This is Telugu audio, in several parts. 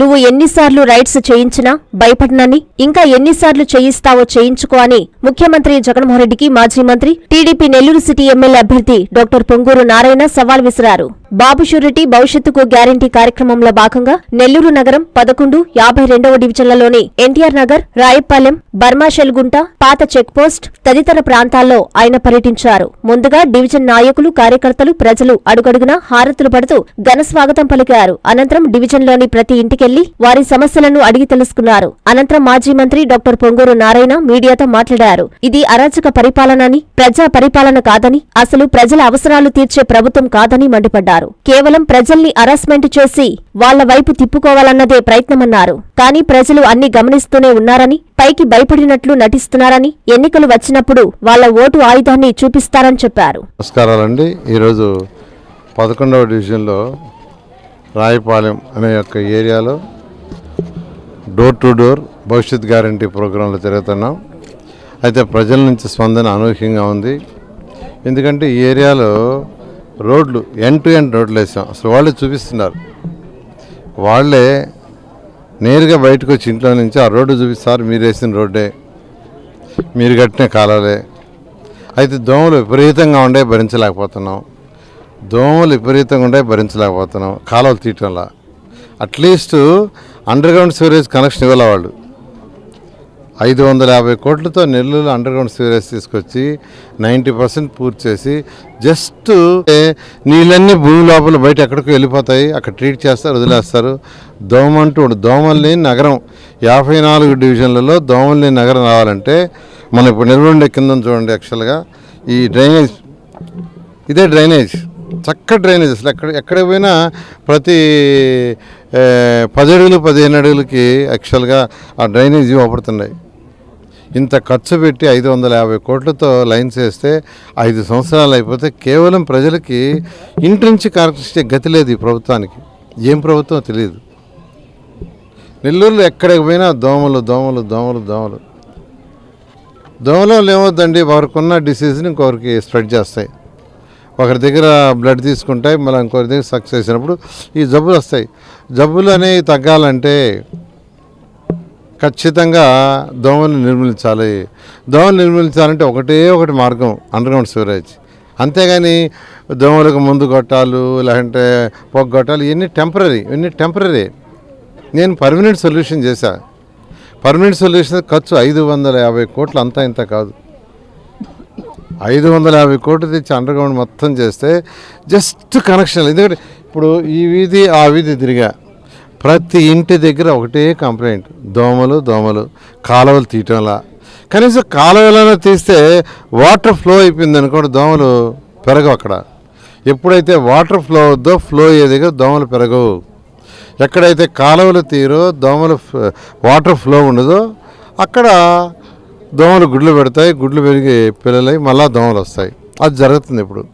నువ్వు ఎన్నిసార్లు రైడ్స్ చేయించినా భయపడనని ఇంకా ఎన్నిసార్లు చేయిస్తావో చేయించుకో అని ముఖ్యమంత్రి జగన్మోహన్ రెడ్డికి మాజీ మంత్రి టీడీపీ నెల్లూరు సిటీ ఎమ్మెల్యే అభ్యర్థి డాక్టర్ పొంగూరు నారాయణ సవాల్ విసిరారు. బాబు షూరిటీ భవిష్యత్తుకు గ్యారంటీ కార్యక్రమంలో భాగంగా నెల్లూరు నగరం పదకొండు యాభై రెండవ డివిజన్లలోని ఎన్టీఆర్ నగర్ రాయపాలెం బర్మాషెల్గుంట పాత చెక్పోస్ట్ తదితర ప్రాంతాల్లో ఆయన పర్యటించారు. ముందుగా డివిజన్ నాయకులు కార్యకర్తలు ప్రజలు అడుగడుగునా హారతులు పడుతూ ఘన స్వాగతం పలికారు. అనంతరం డివిజన్లోని ప్రతి ఇంటికి ఇంటికెళ్ళి వారి సమస్యలను అడిగి తెలుసుకున్నారు. అనంతరం మాజీ మంత్రి డాక్టర్ పొంగూరు నారాయణ మీడియాతో మాట్లాడారు. ఇది అరాచక పరిపాలన అని ప్రజా పరిపాలన కాదని అసలు ప్రజల అవసరాలు తీర్చే ప్రభుత్వం కాదని మండిపడ్డారు. కేవలం ప్రజల్ని అరాస్మెంట్ చేసి వాళ్ళ వైపు తిప్పుకోవాలన్నదే ప్రయత్నమన్నారు. కానీ ప్రజలు అన్ని గమనిస్తూనే ఉన్నారని పైకి భయపడినట్లు నటిస్తున్నారని ఎన్నికలు వచ్చినప్పుడు వాళ్ళ ఓటు ఆయుధాన్ని చూపిస్తారని చెప్పారు. నమస్కారాలండి. ఈరోజు పదకొండవ డివిజన్లో రాయపాలెం అనే యొక్క ఏరియాలో door to door Bhavishyat guarantee ప్రోగ్రాంలో తిరుగుతున్నాం అయితే ప్రజల నుంచి స్పందన అనూహ్యంగా ఉంది. ఎందుకంటే ఈ ఏరియాలో రోడ్లు ఎండ్ టు ఎండ్ రోడ్లు వేసాం. అసలు వాళ్ళే చూపిస్తున్నారు. వాళ్ళే నేరుగా బయటకు వచ్చి ఇంట్లో నుంచి ఆ రోడ్డు చూపిస్తారు మీరు వేసిన రోడ్డే మీరు కట్టిన కాలాలే అయితే దోమలు విపరీతంగా ఉండే భరించలేకపోతున్నాం. దోమలు విపరీతంగా ఉండే భరించలేకపోతున్నాం కాలువలు తీయటంలా at least underground sewerage connection ఇవ్వాలి వాళ్ళు. ఐదు వందల యాభై కోట్లతో నెల్లూరు అండర్ గ్రౌండ్ సివరేజ్ తీసుకొచ్చి నైంటీ పర్సెంట్ పూర్తి చేసి జస్ట్ నీళ్ళన్నీ భూమి లోపల బయట ఎక్కడికో వెళ్ళిపోతాయి అక్కడ ట్రీట్ చేస్తారు వదిలేస్తారు. దోమ అంటూ ఉండదు. దోమలు లేని నగరం. యాభై నాలుగు డివిజన్లలో దోమలు లేని నగరం రావాలంటే మనం ఇప్పుడు నిలబడి కింద చూడండి యాక్చువల్గా ఈ డ్రైనేజ్. ఇదే డ్రైనేజ్. చక్క డ్రైనేజ్ అసలు ఎక్కడ ఎక్కడ పోయినా ప్రతి పది అడుగులు పదిహేను అడుగులకి యాక్చువల్గా ఆ డ్రైనేజ్ ఇవ్వబడుతున్నాయి ఇంత ఖర్చు పెట్టి ఐదు వందల యాభై కోట్లతో లైన్స్ వేస్తే ఐదు సంవత్సరాలు అయిపోతే కేవలం ప్రజలకి ఇంటి నుంచి కరెక్ట్ గతి లేదు ఈ ప్రభుత్వానికి. ఏం ప్రభుత్వం తెలియదు. నెల్లూరులో ఎక్కడికి పోయినా దోమలు దోమలు దోమలు దోమలు. దోమలు వల్ల వారికి ఉన్న డిసీజ్ని ఇంకొకరికి స్ప్రెడ్ చేస్తాయి. ఒకరి దగ్గర బ్లడ్ తీసుకుంటాయి మళ్ళీ ఇంకొకరి దగ్గర సక్సెస్ చేసినప్పుడు ఈ జబ్బులు వస్తాయి. జబ్బులు అనేవి తగ్గాలంటే ఖచ్చితంగా దోమలు నిర్మూలించాలి. దోమలు నిర్మూలించాలంటే ఒకటే ఒకటి మార్గం అండర్గ్రౌండ్ సివరేజ్ అంతేగాని దోమలకు ముందు కొట్టాలు లేదంటే పొగ కొట్టాలు ఇవన్నీ టెంపరీ ఇవన్నీ టెంపరీ నేను పర్మనెంట్ సొల్యూషన్ చేశా. పర్మనెంట్ సొల్యూషన్ ఖర్చు ఐదు వందల యాభై కోట్లు అంతా ఇంత కాదు. ఐదు వందల యాభై కోట్లు తెచ్చి అండర్గ్రౌండ్ మొత్తం చేస్తే జస్ట్ కనెక్షన్ ఎందుకంటే ఇప్పుడు ఈ వీధి ఆ వీధి తిరిగా ప్రతి ఇంటి దగ్గర ఒకటే కంప్లైంట్. దోమలు దోమలు కాలువలు తీయటంలా. కనీసం కాలువలైనా తీస్తే వాటర్ ఫ్లో అయిపోయింది అనుకోండి దోమలు పెరగవు అక్కడ. ఎప్పుడైతే వాటర్ ఫ్లో అవుద్దో ఫ్లో అయ్యే దగ్గర దోమలు పెరగవు. ఎక్కడైతే కాలువలు తీరో దోమలు వాటర్ ఫ్లో ఉండదో అక్కడ దోమలు గుడ్లు పెడతాయి గుడ్లు పెరిగి పిల్లలై మళ్ళా దోమలు వస్తాయి. అది జరుగుతుంది ఇప్పుడు.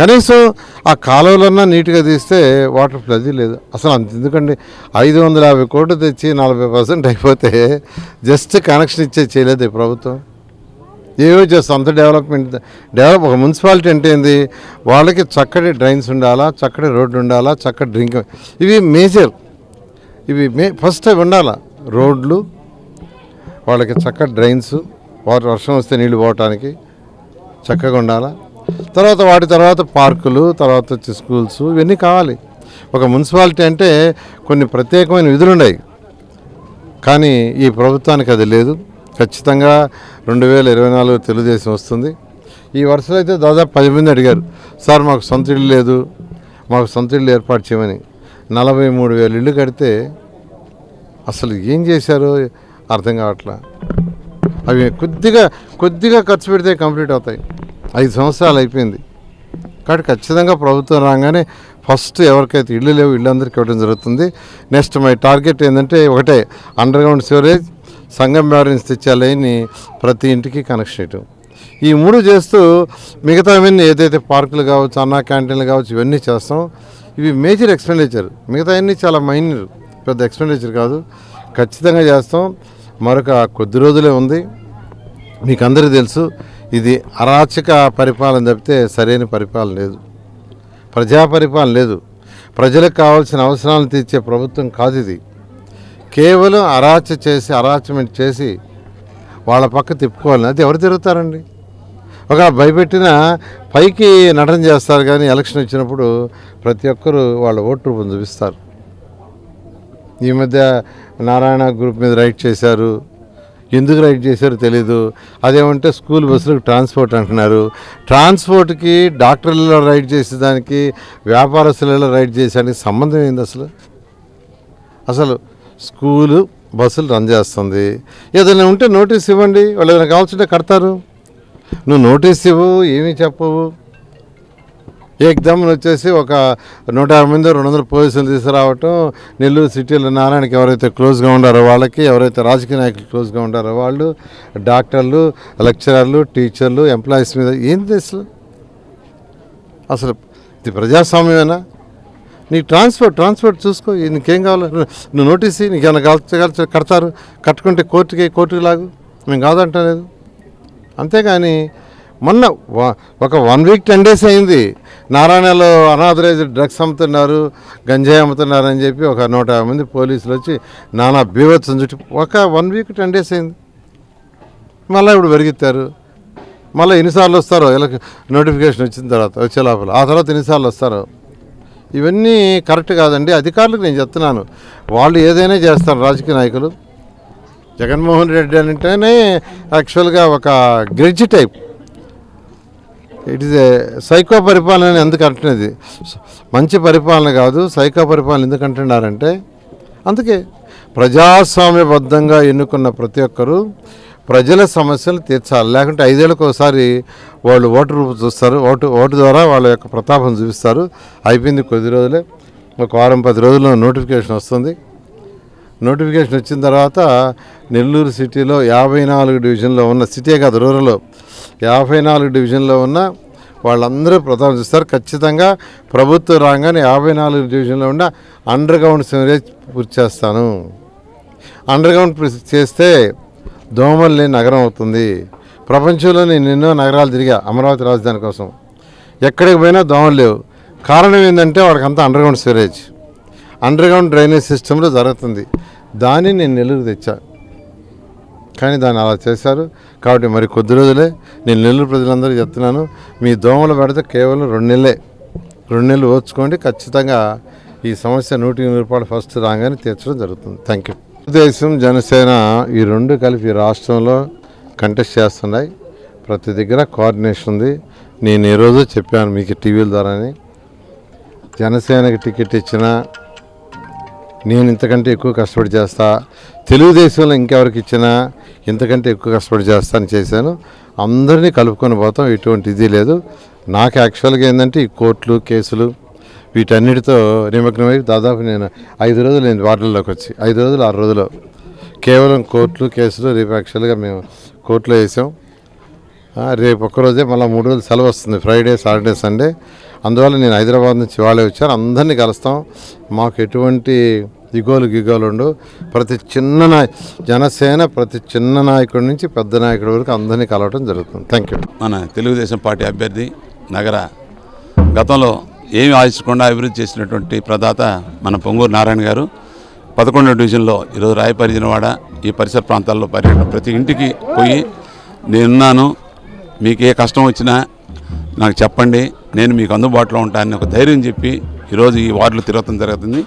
కనీసం ఆ కాలువలన్నా నీట్గా తీస్తే వాటర్ ఫ్లో లేదు. అసలు అంత ఎందుకండి? ఐదు వందల యాభై కోట్లు తెచ్చి నలభై పర్సెంట్ అయిపోతే జస్ట్ కనెక్షన్ ఇచ్చే చేయలేదు ఈ ప్రభుత్వం. ఏవో చేస్తాం అంత డెవలప్మెంట్ డెవలప్ ఒక మున్సిపాలిటీ అంటే ఏంది? వాళ్ళకి చక్కటి డ్రైన్స్ ఉండాలా చక్కటి రోడ్డు ఉండాలా చక్కటి డ్రింక్ ఇవి మేజర్. ఇవి మే ఫస్ట్ అవి ఉండాలా? రోడ్లు వాళ్ళకి చక్కటి డ్రైన్స్ వారు వర్షం వస్తే నీళ్ళు పోవటానికి చక్కగా ఉండాలా. తర్వాత వాటి తర్వాత పార్కులు తర్వాత వచ్చి స్కూల్స్ ఇవన్నీ కావాలి. ఒక మున్సిపాలిటీ అంటే కొన్ని ప్రత్యేకమైన విధులు ఉన్నాయి. కానీ ఈ ప్రభుత్వానికి అది లేదు. ఖచ్చితంగా రెండు వేల ఇరవై నాలుగు తెలుగుదేశం వస్తుంది. ఈ వరుసలో అయితే దాదాపు పది మంది అడిగారు సార్ మాకు సొంత ఇల్లు లేదు. మాకు సొంత ఇల్లు ఏర్పాటు చేయమని. నలభై మూడు వేలు ఇల్లు కడితే అసలు ఏం చేశారు? అర్థం కావట్లా? అవి కొద్దిగా కొద్దిగా ఖర్చు పెడితే కంప్లీట్ అవుతాయి. ఐదు సంవత్సరాలు అయిపోయింది. కాబట్టి ఖచ్చితంగా ప్రభుత్వం రాగానే ఫస్ట్ ఎవరికైతే ఇల్లు లేవు ఇల్లు అందరికీ ఇవ్వడం జరుగుతుంది. నెక్స్ట్ మై టార్గెట్ ఏంటంటే ఒకటే అండర్ గ్రౌండ్ సివరేజ్ సంగం బ్యారెన్స్ తెచ్చాలని ప్రతి ఇంటికి కనెక్షన్ ఇవ్వటం ఈ మూడు చేస్తూ మిగతా అవన్నీ ఏదైతే పార్కులు కావచ్చు అన్నా క్యాంటీన్లు కావచ్చు ఇవన్నీ చేస్తాం. ఇవి మేజర్ ఎక్స్పెండిచర్ మిగతా అన్నీ చాలా మైనర్ పెద్ద ఎక్స్పెండిచర్ కాదు. ఖచ్చితంగా చేస్తాం. మరొక కొద్ది రోజులే ఉంది. మీకు అందరికీ తెలుసు ఇది అరాచక పరిపాలన తప్పితే సరైన పరిపాలన లేదు. ప్రజా పరిపాలన లేదు. ప్రజలకు కావాల్సిన అవసరాలను తీర్చే ప్రభుత్వం కాదు ఇది. కేవలం అరాచ చేసి అరాచమెంట్ చేసి వాళ్ళ పక్క తిప్పుకోవాలని అది ఎవరు తిరుగుతారండి? ఒక భయపెట్టిన పైకి నటన చేస్తారు కానీ ఎలక్షన్ వచ్చినప్పుడు ప్రతి ఒక్కరూ వాళ్ళ ఓటు రూపం చూపిస్తారు. ఈ మధ్య నారాయణ గ్రూప్ మీద రైడ్ చేశారు. ఎందుకు రైడ్ చేశారో తెలీదు. అదేమంటే స్కూల్ బస్సులకు ట్రాన్స్పోర్ట్ అంటున్నారు. ట్రాన్స్పోర్ట్కి డాక్టర్లలో రైడ్ చేసేదానికి వ్యాపారస్తులలో రైడ్ చేసేదానికి సంబంధం ఏంది అసలు? అసలు స్కూలు బస్సులు రన్ చేస్తుంది. ఏదైనా ఉంటే నోటీస్ ఇవ్వండి. వాళ్ళు ఏదైనా కావాల్సింటే కడతారు. నువ్వు నోటీస్ ఇవ్వు ఏమీ చెప్పవు. ఏకదమ్ వచ్చేసి ఒక నూట యాభై మంది రెండు వందల పోలీసులు తీసుకురావటం నెల్లూరు సిటీలో నారాయణకి ఎవరైతే క్లోజ్గా ఉండారో వాళ్ళకి ఎవరైతే రాజకీయ నాయకులు క్లోజ్గా ఉండారో వాళ్ళు డాక్టర్లు లెక్చరర్లు టీచర్లు ఎంప్లాయీస్ మీద ఏంది అసలు అసలు ఇది ప్రజాస్వామ్యమేనా? నీకు ట్రాన్స్పోర్ట్ ట్రాన్స్పోర్ట్ చూసుకో నీకేం కావాలి? నువ్వు నోటీస్ నీకు ఏమైనా కావాల్సి కడతారు? కట్టుకుంటే కోర్టుకి కోర్టుకి లాగు. మేము కాదంటలేదు. అంతేగాని మొన్న ఒక వన్ వీక్ టెన్ డేస్ అయింది. నారాయణలో అనాథరైజ్డ్ డ్రగ్స్ అమ్ముతున్నారు గంజాయి అమ్ముతున్నారు అని చెప్పి ఒక నూట యాభై మంది పోలీసులు వచ్చి నానా బీభత్సం చుట్టూ ఒక వన్ వీక్ టెన్ డేస్ అయింది. మళ్ళీ ఇప్పుడు పెరిగిస్తారు మళ్ళీ ఎన్నిసార్లు వస్తారో ఇలా నోటిఫికేషన్ వచ్చిన తర్వాత వచ్చే లోపల. ఆ తర్వాత ఎన్నిసార్లు వస్తారో? ఇవన్నీ కరెక్ట్ కాదండి. అధికారులకు నేను చెప్తున్నాను. వాళ్ళు ఏదైనా చేస్తారు రాజకీయ నాయకులు. జగన్మోహన్ రెడ్డి అంటేనే యాక్చువల్గా ఒక గ్రిడ్జ్ type it is a psycho పరిపాలన ఎందుకు అంటున్నది? మంచి పరిపాలన కాదు సైకో పరిపాలన ఎందుకు అంటున్నారంటే అందుకే ప్రజాస్వామ్యబద్ధంగా ఎన్నుకున్న ప్రతి ఒక్కరూ ప్రజల సమస్యలు తీర్చాలి. లేకుంటే ఐదేళ్ళకి ఒకసారి వాళ్ళు ఓటు రూపు చూస్తారు ఓటు ఓటు ద్వారా వాళ్ళ యొక్క ప్రతాపం చూపిస్తారు. అయిపోయింది కొద్ది రోజులే ఒక వారం పది రోజుల్లో నోటిఫికేషన్ వస్తుంది. నోటిఫికేషన్ వచ్చిన తర్వాత నెల్లూరు సిటీలో యాభై నాలుగు డివిజన్లో ఉన్న సిటీ కాదు రూరల్లో యాభై నాలుగు డివిజన్లో ఉన్న వాళ్ళందరూ ప్రధానం చూస్తారు. ఖచ్చితంగా ప్రభుత్వ రాగానే యాభై నాలుగు డివిజన్లో ఉన్న అండర్ గ్రౌండ్ సివరేజ్ పూర్తి చేస్తాను. అండర్ గ్రౌండ్ పూర్తి చేస్తే దోమలు లేని నగరం అవుతుంది. ప్రపంచంలో నేను ఎన్నో నగరాలు తిరిగా అమరావతి రాజధాని కోసం. ఎక్కడికి పోయినా దోమలు లేవు. కారణం ఏంటంటే వాడికంతా under ground sewerage underground drainage సిస్టంలో జరుగుతుంది. దాన్ని నేను నెల్లూరు తెచ్చా. కానీ దాన్ని అలా చేశారు. కాబట్టి మరి కొద్ది రోజులే నేను నెల్లూరు ప్రజలందరూ చెప్తున్నాను. మీ దోమలు పెడితే కేవలం రెండు నెలలే. రెండు నెలలు ఓర్చుకోండి. ఖచ్చితంగా ఈ సమస్య నూటి నూరు రూపాయలు ఫస్ట్ రాగానే తీర్చడం జరుగుతుంది. థ్యాంక్ యూ తెలుగుదేశం జనసేన ఈ రెండు కలిపి రాష్ట్రంలో కంటెస్ట్ చేస్తున్నాయి. ప్రతి దగ్గర కోఆర్డినేషన్ ఉంది. నేను ఈరోజు రోజు చెప్పాను మీకు టీవీల ద్వారానే. జనసేనకి టికెట్ ఇచ్చినా నేను ఇంతకంటే ఎక్కువ కష్టపడి చేస్తా తెలుగుదేశంలో ఇంకెవరికి ఇచ్చినా ఇంతకంటే ఎక్కువ కష్టపడి చేస్తా అని చేశాను. అందరినీ కలుపుకొని పోతాం ఎటువంటి ఇది లేదు. నాకు యాక్చువల్గా ఏంటంటే ఈ కోర్టులు కేసులు వీటన్నిటితో నిమగ్నమై దాదాపు నేను ఐదు రోజులు నేను వార్డుల్లోకి వచ్చి ఐదు రోజులు ఆరు రోజులు కేవలం కోర్టులు కేసులు రేపు యాక్చువల్గా మేము కోర్టులో వేసాం. రేపు ఒక్కరోజే మళ్ళీ మూడు రోజులు సెలవు వస్తుంది ఫ్రైడే సాటర్డే సండే. అందువల్ల నేను హైదరాబాద్ నుంచి వాళ్ళే వచ్చాను. అందరినీ కలుస్తాం. మాకు ఎటువంటి ఇగోలు గిగోలు ఉండు ప్రతి చిన్న నాయ జనసేన ప్రతి చిన్న నాయకుడి నుంచి పెద్ద నాయకుడి వరకు అందరినీ కలవడం జరుగుతుంది. థ్యాంక్ యూ మన తెలుగుదేశం పార్టీ అభ్యర్థి నగర గతంలో ఏమి ఆశించకుండా అభివృద్ధి చేసినటువంటి ప్రదాత మన పొంగూరు నారాయణ గారు పదకొండవ డివిజన్లో ఈరోజు రాయపరిజనవాడ ఈ పరిసర ప్రాంతాల్లో పర్యటన ప్రతి ఇంటికి పోయి నేనున్నాను. మీకు ఏ కష్టం వచ్చినా నాకు చెప్పండి నేను మీకు అందుబాటులో ఉంటానని ఒక ధైర్యం చెప్పి ఈరోజు ఈ వార్డులు తిరగటం జరుగుతుంది.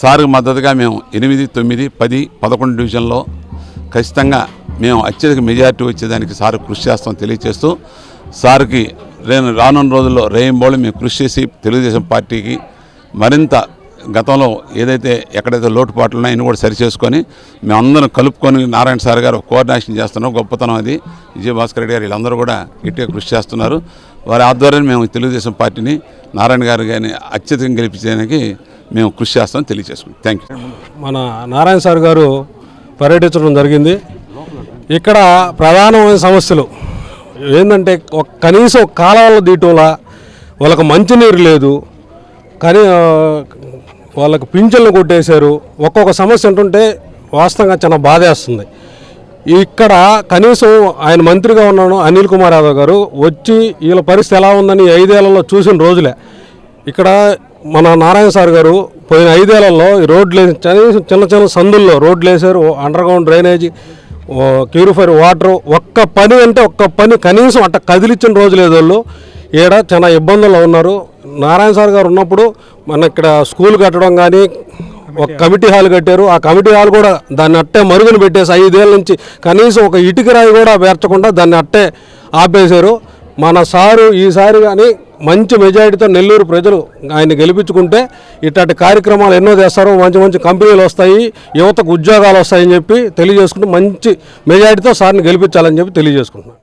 సార్కు మద్దతుగా మేము ఎనిమిది తొమ్మిది పది పదకొండు డివిజన్లో ఖచ్చితంగా మేము అత్యధిక మెజారిటీ వచ్చేదానికి సార్ కృషి చేస్తాం తెలియజేస్తూ సార్కి నేను రానున్న రోజుల్లో రేయింబోళ్ళు మేము కృషి చేసి తెలుగుదేశం పార్టీకి మరింత గతంలో ఏదైతే ఎక్కడైతే లోటుపాట్లు ఉన్నాయో అన్ని కూడా సరిచేసుకొని మేమందరం కలుపుకొని నారాయణ సార్ గారు కోఆర్డినేషన్ చేస్తున్నాం గొప్పతనం అది. విజయభాస్కర్ రెడ్డి గారు వీళ్ళందరూ కూడా గట్టిగా కృషి చేస్తున్నారు. వారి ఆధ్వర్యం మేము తెలుగుదేశం పార్టీని నారాయణ గారు గారిని అత్యధికంగా గెలిపించడానికి మేము కృషి చేస్తామని తెలియజేసుకుంటాం థ్యాంక్ యూ మన నారాయణ సార్ గారు పర్యటించడం జరిగింది. ఇక్కడ ప్రధానమైన సమస్యలు ఏంటంటే ఒక కనీసం కాలువలు దీటంలా వాళ్ళకి మంచినీరు లేదు. కానీ వాళ్ళకు వాళ్ళకి పింఛన్లు కొట్టేశారు. ఒక్కొక్క సమస్య ఉంటుంటే వాస్తవంగా చాలా బాధేస్తుంది. ఇక్కడ కనీసం ఆయన మంత్రిగా ఉన్నాను అనిల్ కుమార్ యాదవ్ గారు వచ్చి వీళ్ళ పరిస్థితి ఎలా ఉందని ఐదేళ్ళలో చూసిన రోజులే. ఇక్కడ మన నారాయణ సార్ గారు పోయిన ఐదేళ్ళలో ఈ రోడ్లు కనీసం చిన్న చిన్న సందుల్లో రోడ్లు వేశారు అండర్ గ్రౌండ్ డ్రైనేజీ క్యూరిఫైర్ వాటర్ ఒక్క పని అంటే ఒక్క పని కనీసం అట్ట కదిలిచ్చిన రోజు లేదు వాళ్ళు ఈడ చాలా ఇబ్బందుల్లో ఉన్నారు. నారాయణ సార్ గారు ఉన్నప్పుడు మన ఇక్కడ స్కూల్ కట్టడం కానీ ఒక కమిటీ హాల్ కట్టారు. ఆ కమిటీ హాల్ కూడా దాన్ని అట్టే మరుగున పెట్టేసి ఐదేళ్ళ నుంచి కనీసం ఒక ఇటుక రాయి కూడా పేర్చకుండా దాన్ని అట్టే ఆపేశారు. మన సారు ఈసారి కానీ మంచి మెజారిటీతో నెల్లూరు ప్రజలు ఆయన గెలిపించుకుంటే ఇట్లాంటి కార్యక్రమాలు ఎన్నో చేస్తారు మంచి మంచి కంపెనీలు వస్తాయి యువతకు ఉద్యోగాలు వస్తాయని చెప్పి తెలియజేసుకుంటూ మంచి మెజారిటీతో సార్ని గెలిపించాలని చెప్పి తెలియజేసుకుంటున్నాను.